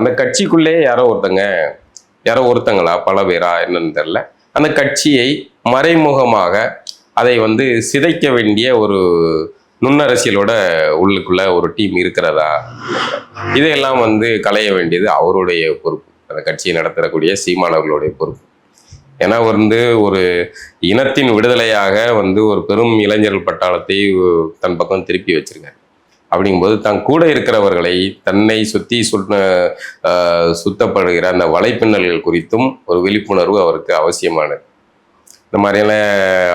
அந்த கட்சிக்குள்ளே யாரோ ஒருத்தங்க யாரோ ஒருத்தங்களா பல பேரா என்னன்னு தெரில அந்த கட்சியை மறைமுகமாக அதை வந்து சிதைக்க வேண்டிய ஒரு நுண்ணரசியலோட உள்ளுக்குள்ள ஒரு டீம் இருக்கிறதா? இதையெல்லாம் வந்து களைய வேண்டியது அவருடைய பொறுப்பு. அந்த கட்சியை நடத்தக்கூடிய சீமானவர்களுடைய பொறுப்பு. ஏன்னா வந்து ஒரு இனத்தின் விடுதலையாக வந்து ஒரு பெரும் இளைஞர்கள் பட்டாளத்தை தன் பக்கம் திருப்பி வச்சிருக்காரு. அப்படிங்கும்போது தன் கூட இருக்கிறவர்களை தன்னை சுத்தி சுத்த ஆஹ் சுத்தப்படுகிற அந்த வலைப்பின்னல்கள் குறித்தும் ஒரு விழிப்புணர்வு அவருக்கு அவசியமானது. இந்த மாதிரியான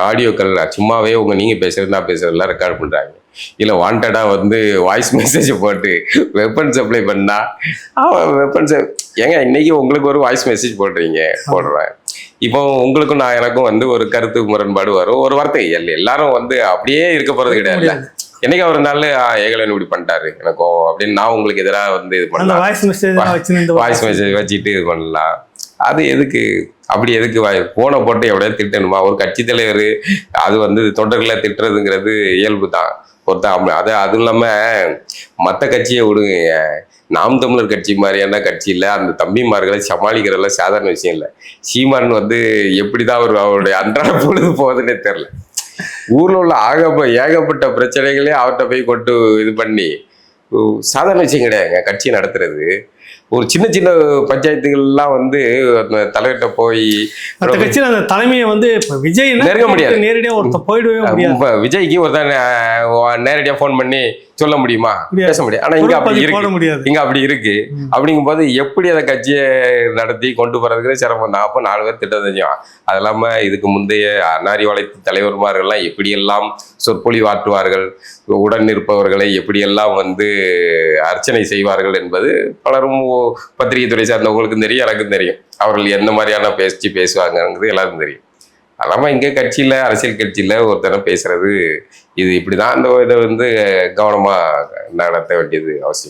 ஆடியோக்கள் சும்மாவே உங்க நீங்க பேசுறது நான் பேசுறதெல்லாம் ரெக்கார்ட் பண்றாங்க. இல்ல வாண்டடா வந்து வாய்ஸ் மெசேஜ் போட்டு வெப்பன் சப்ளை பண்ணா அவன் வெப்பன் ஏங்க இன்னைக்கு உங்களுக்கு ஒரு வாய்ஸ் மெசேஜ் போடுறீங்க போடுறேன். இப்போ உங்களுக்கும் நான் எனக்கும் வந்து ஒரு கருத்து முரண்பாடு வரும். ஒரு வார்த்தை எல்லாரும் வந்து அப்படியே இருக்க போறது கிடையாது என்னைக்கு ஒரு நாள் ஏகலன் இப்படி பண்ணிட்டாரு எனக்கும் அப்படின்னு நான் உங்களுக்கு எதிராக வந்து இது பண்ணலாம். வாய்ஸ் மெசேஜ் வாய்ஸ் மெசேஜ் வச்சுட்டு இது பண்ணலாம். அது எதுக்கு? அப்படி எதுக்கு? போனை போட்டு எவ்வளோ திட்டணுமா? ஒரு கட்சி தலைவர் அது வந்து தொண்டர்களை திட்டுறதுங்கிறது இயல்பு தான். ஒருத்தன் அது அதுவும் இல்லாமல் மற்ற கட்சியை விடுங்க. நாம் தமிழர் கட்சி மாதிரியான கட்சி இல்லை அந்த தம்பிமார்களை சமாளிக்கிறதெல்லாம் சாதாரண விஷயம் இல்லை. சீமான் வந்து எப்படிதான் அவர் அவருடைய அன்றாட பொழுது போகுதுன்னே தெரில ஊர்ல உள்ள ஆகப்ப ஏகப்பட்ட பிரச்சனைகளே அவர்கிட்ட போய் கொண்டு இது பண்ணி சாதாரண விஷயம் கிடையாதுங்க கட்சி நடத்துறது. ஒரு சின்ன சின்ன பஞ்சாயத்துகள்லாம் வந்து அந்த தலைவர்கிட்ட போய் மற்ற கட்சியில அந்த தலைமையை வந்து விஜய் நெருங்க முடியாது. நேரடியா ஒருத்தர் போயிடவே முடியாது. விஜய்க்கு ஒருத்தன் நேரடியாக ஃபோன் பண்ணி சொல்ல முடியுமா? முடியாது. பேச முடியும் ஆனா இங்க அப்படி இருக்கு. முடியாது. இங்க அப்படி இருக்கு. ம். அப்படிங்கும்போது எப்படி அதை கட்சியை நடத்தி கொண்டு போறதுக்கு சிரமம்? தான் அப்போ நாலு பேர் திட்டம் செஞ்சோம் அது இல்லாம இதுக்கு முந்தைய அன்னாரி வளைத்து தலைவர்மார்கள்லாம் எப்படியெல்லாம் சொற்பொழிவாற்றுவார்கள் உடன் இருப்பவர்களை எப்படியெல்லாம் வந்து அர்ச்சனை செய்வார்கள் என்பது பலரும் ஓ- பத்திரிகை துறை சார்ந்தவங்களுக்கும் தெரியும் எனக்கும் தெரியும். அவர்கள் எந்த மாதிரியான பேச்சு பேசுவாங்கங்கிறது எல்லாருக்கும் தெரியும். அல்லாம இங்கே கட்சியில் அரசியல் கட்சியில் ஒருத்தரம் பேசுறது இது இப்படி தான் அந்த இதை வந்து கவனமாக நடத்த வேண்டியது அவசியம்.